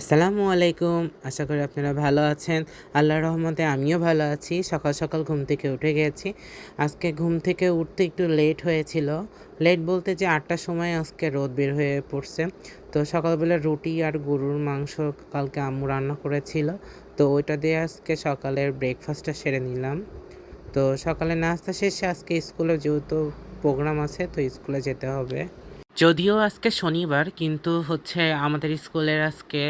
আসসালামু আলাইকুম। আশা করি আপনারা ভালো আছেন। আল্লাহর রহমতে আমিও ভালো আছি। সকাল সকাল ঘুম থেকে উঠে গেছি। আজকে ঘুম থেকে উঠতে একটু লেট হয়েছিল। লেট বলতে যে আটটার সময় আজকে রোদ বের হয়ে পড়ছে। তো সকালবেলা রুটি আর গরুর মাংস কালকে আম্মু রান্না করেছিল। তো ওইটা দিয়ে আজকে সকালের ব্রেকফাস্টটা সেরে নিলাম। তো সকালে নাস্তা শেষে আজকে স্কুলে যেহেতু প্রোগ্রাম আছে, তো স্কুলে যেতে হবে। যদিও আজকে শনিবার, কিন্তু হচ্ছে আমাদের স্কুলের আজকে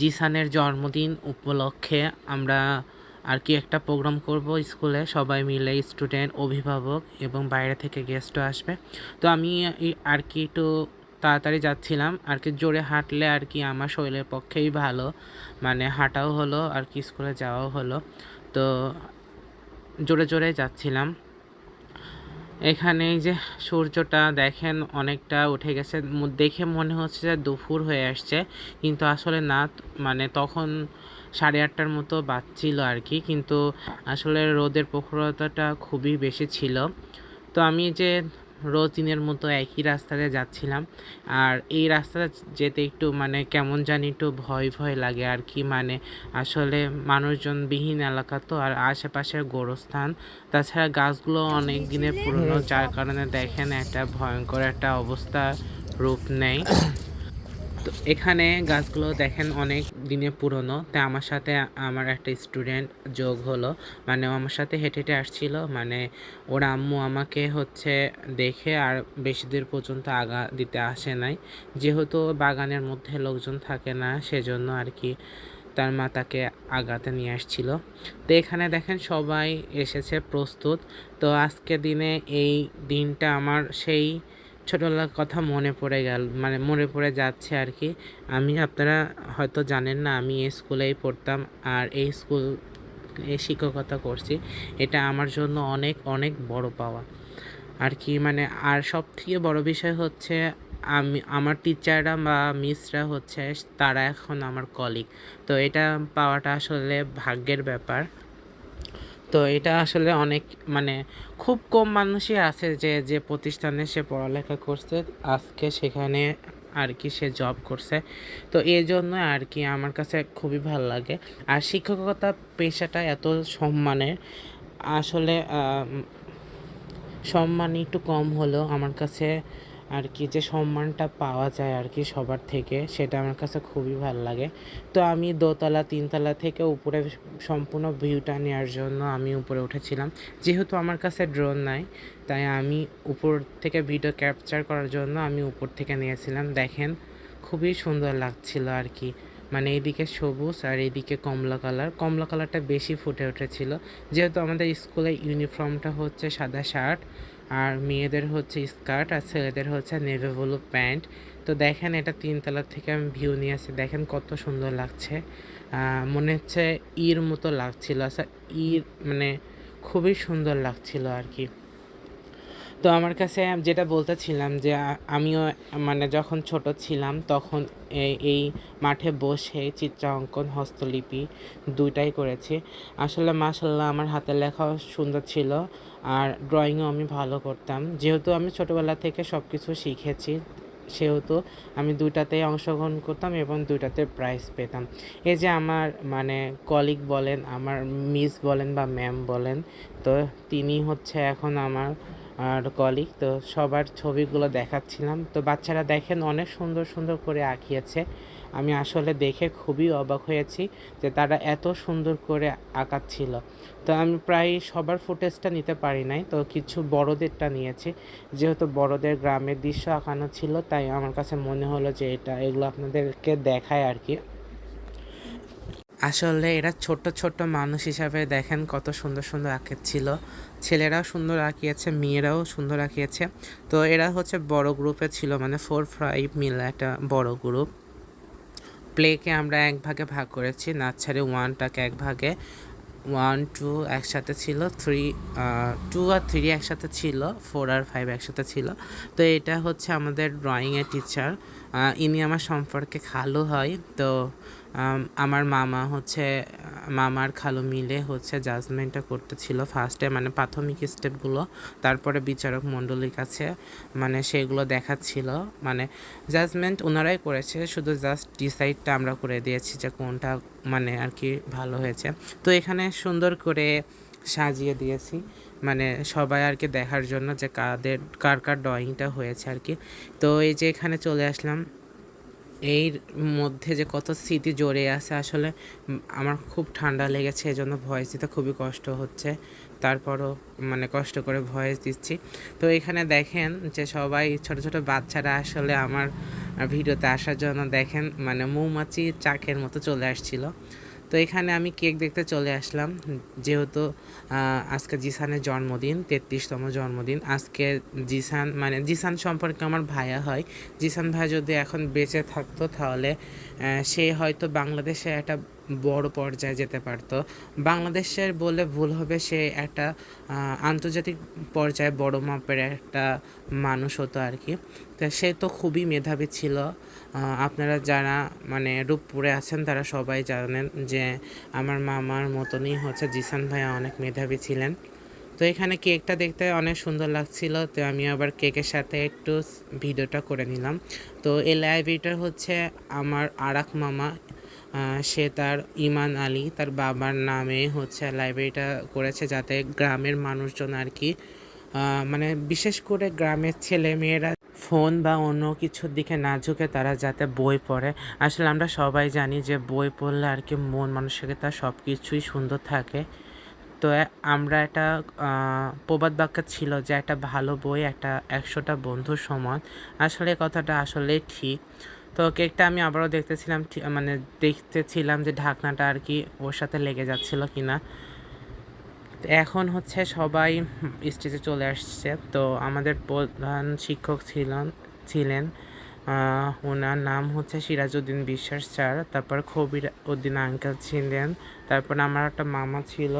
জিসানের জন্মদিন উপলক্ষে আমরা আর কি একটা প্রোগ্রাম করব স্কুলে। সবাই মিলে স্টুডেন্ট, অভিভাবক এবং বাইরে থেকে গেস্টও আসবে। তো আমি আর কি একটু তাড়াতাড়ি যাচ্ছিলাম। আর কি জোরে হাঁটলে আর কি আমার শরীরের পক্ষেই ভালো। মানে হাঁটাও হলো, আর কি স্কুলে যাওয়াও হলো। তো জোরে জোরে যাচ্ছিলাম। এখানে যে সূর্যটা দেখেন অনেকটা উঠে গেছে। দেখে মনে হচ্ছে যে দুপুর হয়ে আসছে। কিন্তু আসলে না মানে তখন সাড়ে আটটার মতো বাজছিল আর কি। কিন্তু আসলে রোদের প্রখরতাটা খুবই বেশি ছিল। তো আমি যে রোজ দিনের মতো একই রাস্তাতে যাচ্ছিলাম। আর এই রাস্তাটা যেতে একটু মানে কেমন জানি একটু ভয় ভয় লাগে আর কি। মানে আসলে মানুষজন বিহীন এলাকা তো আর আশেপাশের গোরস্থান। তাছাড়া গাছগুলো অনেক দিনের পুরনো, যার কারণে দেখেন একটা ভয়ঙ্কর একটা অবস্থা রূপ নেয়। তো এখানে গাছগুলো দেখেন অনেক দিনে পুরনো। তাই আমার সাথে আমার একটা স্টুডেন্ট যোগ হলো। মানে আমার সাথে হেঁটে হেঁটে আসছিল। মানে ওর আম্মু আমাকে হচ্ছে দেখে আর বেশি দূর পর্যন্ত আগা দিতে আসে নাই। যেহেতু বাগানের মধ্যে লোকজন থাকে না, সেজন্য আর কি তার মা তাকে আগাতে নিয়ে আসছিল। তো এখানে দেখেন সবাই এসেছে প্রস্তুত। তো আজকে দিনে এই দিনটা আমার সেই ছোটোবেলার কথা মনে পড়ে গেল মানে মনে পড়ে যাচ্ছে আর কি। আমি, আপনারা হয়তো জানেন না, আমি এই স্কুলেই পড়তাম আর এই স্কুল এ শিক্ষকতা করছি। এটা আমার জন্য অনেক অনেক বড় পাওয়া। আর কি মানে আর সব থেকে বড় বিষয় হচ্ছে আমি, আমার টিচাররা বা মিসরা হচ্ছে তারা এখন আমার কলিগ তো এটা পাওয়াটা আসলে ভাগ্যের ব্যাপার। তো এটা আসলে অনেক মানে খুব কম মানুষই আছে যে যে প্রতিষ্ঠানে সে পড়ালেখা করছে। আজকে সেখানে আর কি সে জব করছে। তো এই জন্য আর কি আমার কাছে খুবই ভালো লাগে। আর শিক্ষকতা পেশাটা এত সম্মানের, আসলে সম্মান একটু কম হলেও আমার কাছে আর কি যে সম্মানটা পাওয়া যায় আর কি সবার থেকে, সেটা আমার কাছে খুবই ভালো লাগে। তো আমি দোতলা, তিনতলা থেকে উপরে সম্পূর্ণ ভিউটা নেওয়ার জন্য আমি উপরে উঠেছিলাম। যেহেতু আমার কাছে ড্রোন নাই, তাই আমি উপর থেকে ভিডিও ক্যাপচার করার জন্য আমি উপর থেকে নিয়েছিলাম। দেখেন, খুবই সুন্দর লাগছিল আর কি। মানে এইদিকে সবুজ আর এইদিকে কমলা কালার। কমলা কালারটা বেশি ফুটে উঠেছিল। যেহেতু আমাদের স্কুলে ইউনিফর্মটা হচ্ছে সাদা শার্ট আর মেয়েদের হচ্ছে স্কার্ট আর ছেলেদের হচ্ছে নেভি ব্লু প্যান্ট। তো দেখেন এটা তিনতলা থেকে আমি ভিউ নিয়ে আসি। দেখেন কত সুন্দর লাগছে। মনে হচ্ছে ইর মতো লাগছিল। আচ্ছা ইর মানে খুবই সুন্দর লাগছিল আর কি। তো আমার কাছে যেটা বলতেছিলাম যে আমিও মানে যখন ছোট ছিলাম তখন এই মাঠে বসে চিত্রাঙ্কন, হস্তলিপি দুইটাই করেছি। আসলে মাসাল্লাহ আমার হাতের লেখাও সুন্দর ছিল আর ড্রয়িংও আমি ভালো করতাম। যেহেতু আমি ছোটোবেলা থেকে সব কিছু শিখেছি, সেহেতু আমি দুইটাতেই অংশগ্রহণ করতাম এবং দুইটাতে প্রাইজ পেতাম। এই যে আমার মানে কলিগ বলেন, আমার মিস বলেন বা ম্যাম বলেন, তো তিনি হচ্ছে এখন আমার আর কলিগ তো সবার ছবিগুলো দেখাচ্ছিলাম। তো বাচ্চারা দেখেন অনেক সুন্দর সুন্দর করে আঁকিয়েছে। আমি আসলে দেখে খুবই অবাক হয়েছি যে তারা এত সুন্দর করে আঁকাচ্ছিল। তো আমি প্রায় সবার ফুটেজটা নিতে পারি নাই, তো কিছু বড়দেরটা নিয়েছি। যেহেতু বড়দের গ্রামের দৃশ্য আঁকানো ছিল, তাই আমার কাছে মনে হলো যে এটা এগুলো আপনাদেরকে দেখায় আর কি। আসলে এরা ছোট্ট ছোট্ট মানুষ হিসাবে দেখেন কত সুন্দর সুন্দর আঁকেছিল ছেলেরাও সুন্দর আঁকিয়েছে, মেয়েরাও সুন্দর আঁকিয়েছে। তো এরা হচ্ছে বড় গ্রুপে ছিল মানে ফোর ফাইভ মিলে একটা বড় গ্রুপ প্লেকে আমরা এক ভাগে ভাগ করেছি নার্সারি ওয়ানটাকে এক ভাগে। ওয়ান টু একসাথে ছিল থ্রি টু আর থ্রি একসাথে ছিল ফোর আর ফাইভ একসাথে ছিল। তো এটা হচ্ছে আমাদের ড্রয়িংয়ের টিচার ইনি আমার সম্পর্কে খালু হয়, তো আমার মামা হচ্ছে মামার খালু মিলে হচ্ছে জাজমেন্টটা করতেছিল ফার্স্টে মানে প্রাথমিক স্টেপগুলো তারপরে বিচারক মণ্ডলীর কাছে মানে সেগুলো দেখাচ্ছিল। মানে জাজমেন্ট ওনারাই করেছে, শুধু জাস্ট ডিসাইডটা আমরা করে দিয়েছি যে কোনটা মানে আর কি ভালো হয়েছে। তো এখানে সুন্দর করে সাজিয়ে দিয়েছি মানে সবাই আর কি দেখার জন্য যে কাদের, কার কার ড্রয়িংটা হয়েছে আর কি। তো এই যে এখানে চলে আসলাম এর মধ্যে যে কত স্মৃতি জড়িয়ে আছে, আসলে আমার খুব ঠান্ডা লেগেছে, এজন্য ভয়েস দিতে খুবই কষ্ট হচ্ছে। তারপরও মানে কষ্ট করে ভয়েস দিচ্ছি। তো এখানে দেখেন যে সবাই, ছোট ছোট বাচ্চারা আসলে আমার ভিডিওতে আসার জন্য দেখেন মানে মৌমাছি চাকের মতো চলে আসছিল। তো এখানে আমি কেক দেখতে চলে আসলাম, যেহেতু আজকে জিসানের জন্মদিন, তেত্রিশতম জন্মদিন। আজকে জিসান মানে জিসান সম্পর্কে আমার ভাইয়া হয়। জিসান ভাই যদি এখন বেঁচে থাকতো তাহলে সে হয়তো বাংলাদেশে একটা বড় পর্যায়ে যেতে পারতো। বাংলাদেশের বলে ভুল হবে, সে একটা আন্তর্জাতিক পর্যায়ে বড় মাপের একটা মানুষ হতো আর কি। তা সে তো খুবই মেধাবী ছিল। আপনারা যারা মানে রূপপুরে আছেন, তারা সবাই জানেন যে আমার মামার মতনই হচ্ছে জিসান ভাইয়া, অনেক মেধাবী ছিলেন। তো এখানে কেকটা দেখতে অনেক সুন্দর লাগছিল। তো আমি আবার কেকের সাথে একটু ভিডিওটা করে নিলাম। তো এই লাইব্রেরিটা হচ্ছে আমার আরাক মামা সে তার ইমান আলী, তার বাবার নামে হচ্ছে লাইব্রেরিটা করেছে যাতে গ্রামের মানুষজন আর কি মানে বিশেষ করে গ্রামের ছেলে মেয়েরা ফোন বা অন্য কিছুর দিকে না ঝুঁকে তারা যাতে বই পড়ে। আসলে আমরা সবাই জানি যে বই পড়লে আর কি মন, মানসিকতা সব কিছুই সুন্দর থাকে। তো আমরা একটা প্রবাদ বাক্য ছিল যে একটা ভালো বই একটা একশোটা বন্ধুর সমান। আসলে কথাটা আসলে ঠিক। তো কেকটা আমি আবারও দেখতেছিলাম মানে দেখতেছিলাম যে ঢাকনাটা আর কি ওর সাথে লেগে যাচ্ছিল কিনা। তো এখন হচ্ছে সবাই স্টেজে চলে আসছে। তো আমাদের প্রধান শিক্ষক ছিলেন ছিলেন ওনার নাম হচ্ছে সিরাজউদ্দিন বিশ্বাস স্যার, তারপর কবির উদ্দিন আঙ্কেল ছিলেন, তারপর আমার একটা মামা ছিল।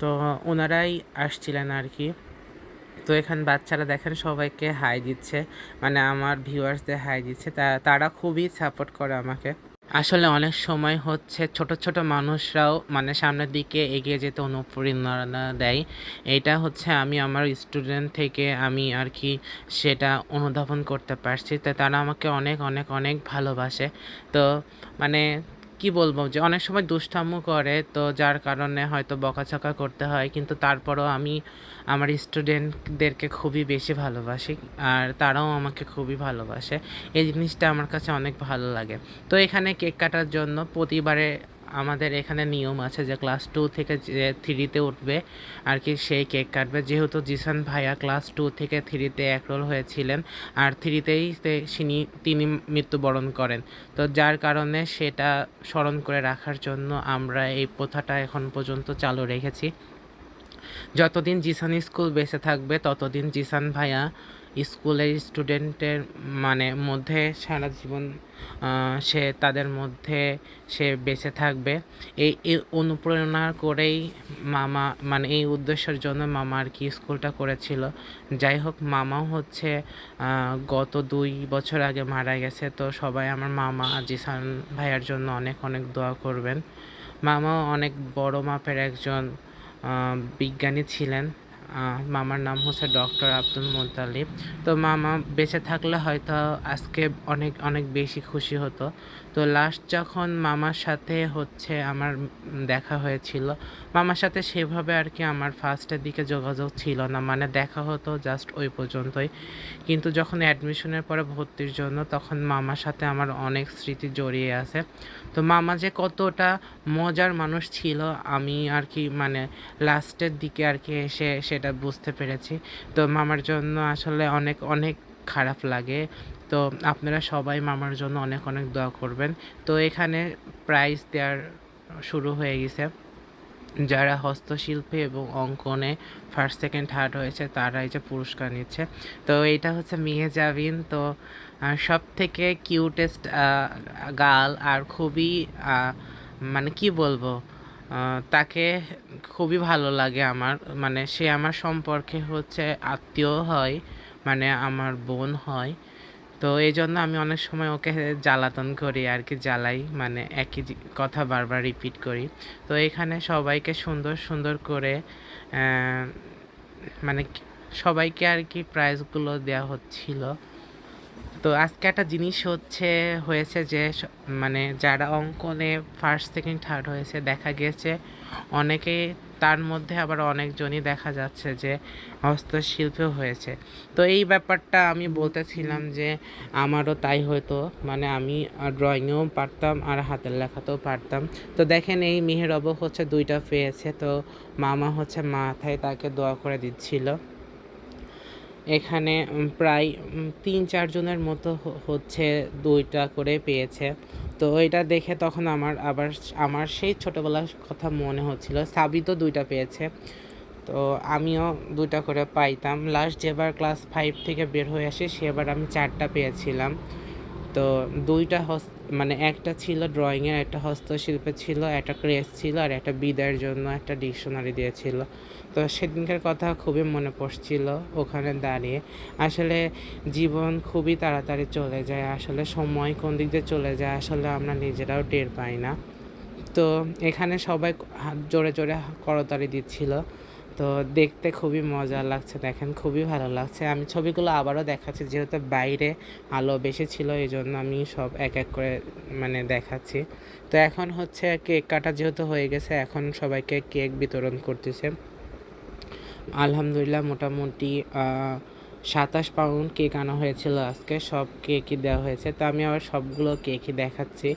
তো ওনারাই আসছিলেন আর কি। তো এখানে বাচ্চারা দেখেন সবাইকে হাই দিচ্ছে মানে আমার ভিউয়ার্সদের হাই দিচ্ছে, তা, তারা খুবই সাপোর্ট করে আমাকে। আসলে অনেক সময় হচ্ছে ছোট ছোট মানুষরাও মানে সামনের দিকে এগিয়ে যেতে অনুপ্রেরণা দেয়। এটা হচ্ছে আমি আমার স্টুডেন্ট থেকে আমি আর কি সেটা অনুধাবন করতে পারছি। তো তারা আমাকে অনেক অনেক অনেক ভালোবাসে। তো মানে কি বলব? যে অনেক সময় দুষ্টাম্য করে, তো যার কারণে হয়তো বকাছকা করতে হয়। কিন্তু তারপরও আমি আমার স্টুডেন্টদেরকে খুবই বেশি ভালোবাসি, আর তারাও আমাকে খুবই ভালোবাসে। এই জিনিসটা আমার কাছে অনেক ভালো লাগে। তো এখানে কেক কাটার জন্য প্রতিবারে আমাদের এখানে নিয়ম আছে যে ক্লাস টু থেকে যে থ্রিতে উঠবে, আর কি সেই কেক কাটবে। যেহেতু জিসান ভাইয়া ক্লাস টু থেকে থ্রিতে একরোল হয়েছিলেন, আর থ্রিতেই তিনি তিনি মৃত্যুবরণ করেন। তো যার কারণে সেটা স্মরণ করে রাখার জন্য আমরা এই প্রথাটা এখন পর্যন্ত চালু রেখেছি। যতদিন জিসান স্কুল বেঁচে থাকবে, ততদিন জিসান ভাইয়া স্কুলের স্টুডেন্টের মানে মধ্যে সারা জীবন সে তাদের মধ্যে সে বেঁচে থাকবে। এই অনুপ্রেরণা করেই মামা মানে এই উদ্দেশ্যের জন্য মামা আর কি স্কুলটা করেছিল। যাই হোক, মামাও হচ্ছে গত দুই বছর আগে মারা গেছে। তো সবাই আমার মামা জিসান ভাইয়ার জন্য অনেক অনেক দোয়া করবেন। মামাও অনেক বড় মাপের একজন বিজ্ঞানী ছিলেন। মামার নাম হচ্ছে ডক্টর আব্দুল মোতালিব। তো মামা বেঁচে থাকলে হয়তো আজকে অনেক অনেক বেশি খুশি হতো। তো লাস্ট যখন মামার সাথে হচ্ছে আমার দেখা হয়েছিল, মামার সাথে সেভাবে আর কি আমার ফার্স্টের দিকে যোগাযোগ ছিল না। মানে দেখা হতো জাস্ট ওই পর্যন্তই। কিন্তু যখন অ্যাডমিশনের পরে ভর্তির জন্য তখন মামার সাথে আমার অনেক স্মৃতি জড়িয়ে আছে। তো মামা যে কতটা মজার মানুষ ছিল, আমি আর কি মানে লাস্টের দিকে আর কি এসে সেটা বুঝতে পেরেছি। তো মামার জন্য আসলে অনেক অনেক খারাপ লাগে। তো আপনারা সবাই মামার জন্য অনেক অনেক দোয়া করবেন। তো এখানে প্রাইজ দেওয়ার শুরু হয়ে গেছে। যারা হস্তশিল্পে এবং অঙ্কনে ফার্স্ট সেকেন্ড থার্ড হয়েছে তারা এই যে পুরস্কার নিচ্ছে। তো এটা হচ্ছে মিহে জাবিন। তো সব থেকে কিউটেস্ট গার্ল আর খুবই মানে কি বলব? তাকে খুবই ভালো লাগে আমার। মানে সে আমার সম্পর্কে হচ্ছে আত্মীয় হয় মানে আমার বোন হয়। তো এই জন্য আমি অনেক সময় ওকে জ্বালাতন করি আর কি, জ্বালাই মানে একই কথা বারবার রিপিট করি। তো এখানে সবাইকে সুন্দর সুন্দর করে মানে সবাইকে আর কি প্রাইজগুলো দেওয়া হচ্ছিল। তো আজকে একটা জিনিস হচ্ছে, হয়েছে যে মানে যারা অঙ্কনে ফার্স্ট সেকেন্ড থার্ড হয়েছে, দেখা গেছে অনেকে তার মধ্যে আবার অনেকজনই দেখা যাচ্ছে যে হস্তশিল্পেও হয়েছে। তো এই ব্যাপারটা আমি বলতেছিলাম যে আমারও তাই হতো মানে আমি ড্রয়িংয়েও পারতাম আর হাতের লেখাতেও পারতাম। তো দেখেন এই মেহেরব হচ্ছে দুইটা পেয়েছে, তো মামা হচ্ছে মাথায় তাকে দোয়া করে দিচ্ছিল। এখানে প্রায় তিন চারজনের মতো হচ্ছে দুইটা করে পেয়েছে। তো এটা দেখে তখন আমার আবার আমার সেই ছোটোবেলার কথা মনে হচ্ছিল, সাবিতও দুইটা পেয়েছে। তো আমিও দুইটা করে পাইতাম। লাস্ট যেবার ক্লাস ফাইভ থেকে বের হয়ে আসি, সেবার আমি চারটা পেয়েছিলাম। তো দুইটা হস্ত মানে একটা ছিল ড্রয়িংয়ের একটা হস্তশিল্পের ছিল, একটা ক্রেস ছিল আর একটা বিদায়ের জন্য একটা ডিকশনারি দিয়েছিল। তো সেদিনকার কথা খুবই মনে পড়ছিল ওখানে দাঁড়িয়ে। আসলে জীবন খুবই তাড়াতাড়ি চলে যায়, আসলে সময় কোন দিক দিয়ে চলে যায় আসলে আমরা নিজেরাও টের পাই না। তো এখানে সবাই হাত জোরে জোরে করতালি দিচ্ছিল। তো দেখতে খুবই মজা লাগছে, দেখেন খুবই ভালো লাগছে। আমি ছবিগুলো আবারও দেখাচ্ছি, যেহেতু বাইরে আলো বেশি ছিল, এই জন্য আমি সব এক এক করে মানে দেখাচ্ছি। তো এখন হচ্ছে কেক কাটা যেহেতু হয়ে গেছে, এখন সবাইকে কেক বিতরণ করতেছে। আলহামদুলিল্লাহ মোটামুটি সাতাশ পাউন্ড কেক আনা হয়েছিল আজকে। সব কেকই দেওয়া হয়েছে। তো আমি আবার সবগুলো কেকই দেখাচ্ছি।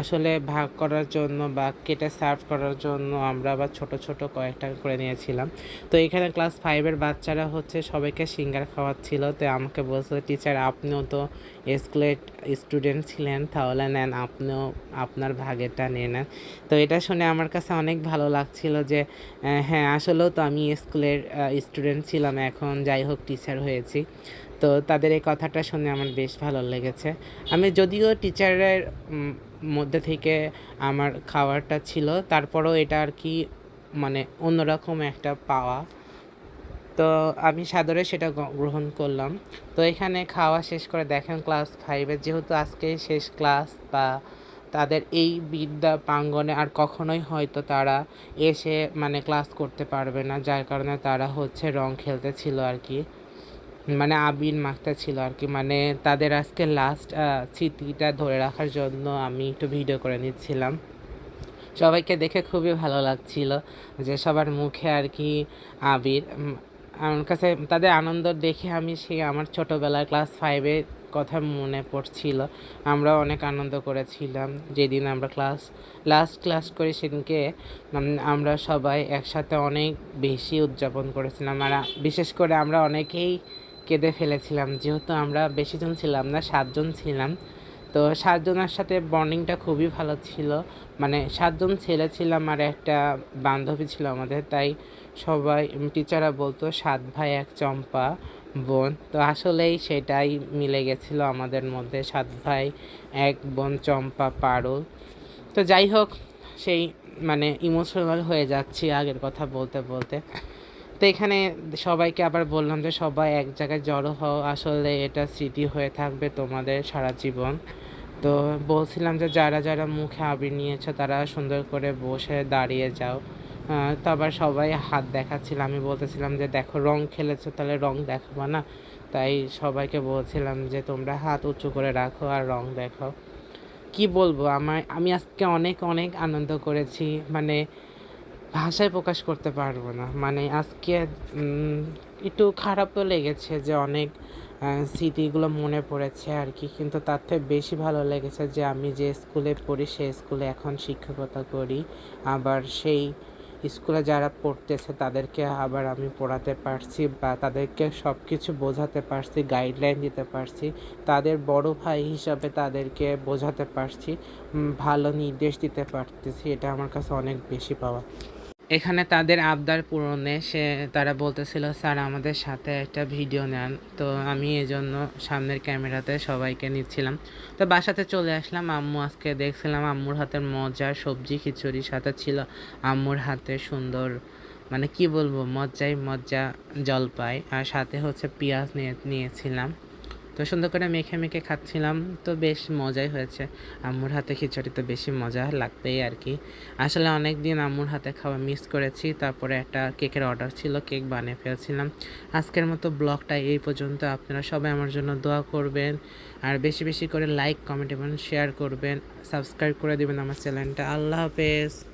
আসলে ভাগ করার জন্য বা কেটে সার্ভ করার জন্য আমরা আবার ছোট ছোট কয়েকটা করে নিয়েছিলাম। তো এখানে ক্লাস ফাইভের বাচ্চারা হচ্ছে সবাইকে সিঙ্গার খাওয়াচ্ছিল। তো আমাকে বলছিল, টিচার, আপনিও তো স্কুলের স্টুডেন্ট ছিলেন, তাহলে নেন আপনিও আপনার ভাগেরটা নিয়ে নেন। তো এটা শুনে আমার কাছে অনেক ভালো লাগছিল যে হ্যাঁ আসলেও তো আমি স্কুলের স্টুডেন্ট ছিলাম, এখন যাই হোক, টিচার হয়েছি। তো তাদের এই কথাটা শুনে আমার বেশ ভালো লেগেছে। আমি যদিও টিচারের মধ্যে থেকে আমার খাওয়ারটা ছিল, তারপরও এটা আর কি মানে অন্যরকম একটা পাওয়া। তো আমি সাদরে সেটা গ্রহণ করলাম। তো এখানে খাওয়া শেষ করে দেখেন ক্লাস ফাইভের যেহেতু আজকে শেষ ক্লাস বা তাদের এই বিদ্যা প্রাঙ্গণে আর কখনোই হয়তো তারা এসে মানে ক্লাস করতে পারবে না, যার কারণে তারা হচ্ছে রং খেলতে ছিল আর কি। মানে আবির মাখতে ছিল আর কি। মানে তাদের আজকে লাস্ট স্মৃতিটা ধরে রাখার জন্য আমি একটু ভিডিও করে নিচ্ছিলাম। সবাইকে দেখে খুবই ভালো লাগছিল যে সবার মুখে আর কি আবির। আমার কাছে তাদের আনন্দ দেখে আমি সেই আমার ছোটোবেলার ক্লাস ফাইভে কথা মনে পড়ছিল। আমরা অনেক আনন্দ করেছিলাম। যেদিন আমরা ক্লাস লাস্ট ক্লাস করি সেদিনকে আমরা সবাই একসাথে অনেক বেশি উদযাপন করেছিলাম। আর বিশেষ করে আমরা অনেকেই কেঁদে ফেলেছিলাম। যেহেতু আমরা বেশিজন ছিলাম না, সাতজন ছিলাম। তো সাতজনের সাথে বন্ডিংটা খুবই ভালো ছিল। মানে সাতজন ছেলে ছিলাম আর একটা বান্ধবী ছিল আমাদের। তাই সবাই টিচাররা বলতো, সাত ভাই, এক চম্পা বোন। তো আসলেই সেটাই মিলে গেছিল আমাদের মধ্যে। সাত ভাই, এক বোন, চম্পা, পারুল। তো যাই হোক, সেই মানে ইমোশনাল হয়ে যাচ্ছি আগের কথা বলতে বলতে। তো এখানে সবাইকে আবার বললাম যে সবাই এক জায়গায় জড়ো হও। আসলে এটা স্মৃতি হয়ে থাকবে তোমাদের সারা জীবন। তো বলছিলাম যে যারা যারা মুখে আবির নিয়েছো তারা সুন্দর করে বসে দাঁড়িয়ে যাও। তো আবার সবাই হাত দেখাচ্ছিল আমি বলতেছিলাম যে দেখো রং খেলেছো, তাহলে রং দেখাবো না? তাই সবাইকে বলছিলাম যে তোমরা হাত উঁচু করে রাখো আর রং দেখো কি বলব? আমার, আমি আজকে অনেক অনেক আনন্দ করেছি। মানে ভাষায় প্রকাশ করতে পারব না। মানে আজকে একটু খারাপও লেগেছে যে অনেক স্মৃতিগুলো মনে পড়েছে আর কি। কিন্তু তার থেকে বেশি ভালো লেগেছে যে আমি যে স্কুলে পড়ি সেই স্কুলে এখন শিক্ষকতা করি। আবার সেই স্কুলে যারা পড়তেছে, তাদেরকে আবার আমি পড়াতে পারছি বা তাদেরকে সব কিছু বোঝাতে পারছি গাইডলাইন দিতে পারছি। তাদের বড় ভাই হিসাবে তাদেরকে বোঝাতে পারছি। ভালো নির্দেশ দিতে পারতেছি। এটা আমার কাছে অনেক বেশি পাওয়া। এখানে তাদের আবদার পূরণে সে, তারা বলতেছিল, স্যার, আমাদের সাথে একটা ভিডিও নেন। তো আমি এজন্য সামনের ক্যামেরাতে সবাইকে নিচ্ছিলাম। তো বাসাতে চলে আসলাম। আম্মু আজকে দেখছিলাম আম্মুর হাতের মজার সবজি খিচুড়ি সাথে ছিল আম্মুর হাতে সুন্দর মানে কি বলব মজ্জাই মজ্জা জলপাই আর সাথে হচ্ছে পেঁয়াজ নিয়ে, নিয়েছিলাম। তো সুন্দর করে মেখে মেখে খাচ্ছিলাম। তো বেশ মজাই হয়েছে। আম্মুর হাতে খিচুড়ি তো বেশি মজা লাগতেই আর কি। আসলে অনেক দিন আম্মুর হাতে খাওয়া মিস করেছি। তারপরে একটা কেকের অর্ডার ছিল, কেক বানিয়ে ফেলছিলাম। আজকের মতো ব্লগটা এই পর্যন্ত। আপনারা সবাই আমার জন্য দোয়া করবেন। আর বেশি বেশি করে লাইক কমেন্ট এবং শেয়ার করবেন। সাবস্ক্রাইব করে দেবেন আমার চ্যানেলটা। আল্লাহ হাফেজ।